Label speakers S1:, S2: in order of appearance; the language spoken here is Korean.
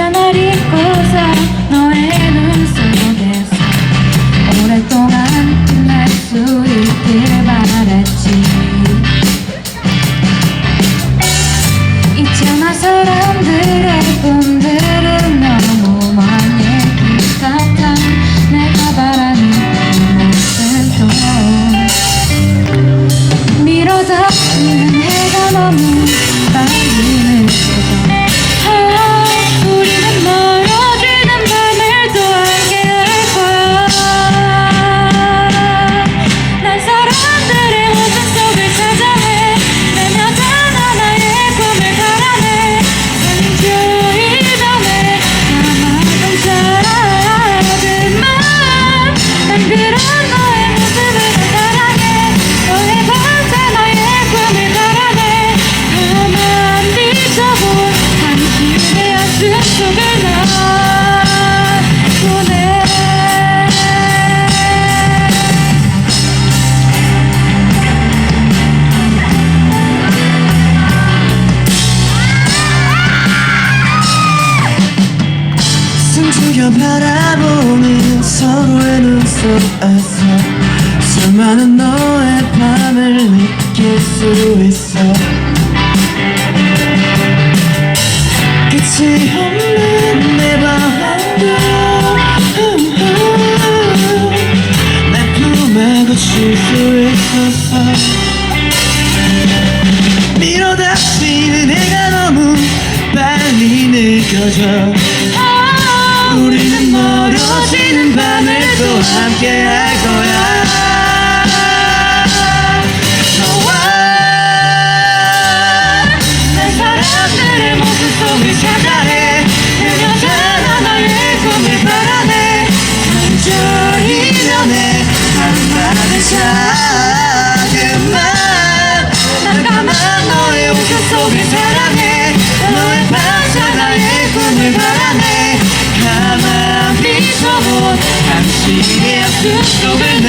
S1: canarinho.
S2: 숨죽여 바라보는 서로의 눈 속에서 수많은 너의 밤을 느낄 수 있어. 끝이 없는 내 밤도 내 품에 거칠 수 있었어 밀어닥치는 해가 너무 빨리 느껴져 멀어지는 밤을 또 함께 할 거야. 너와
S1: 난 사람들의 모습 속을 찾아 헤매며 단 하나의 꿈을 바라네
S2: 한절이면에 한마디 작 바라네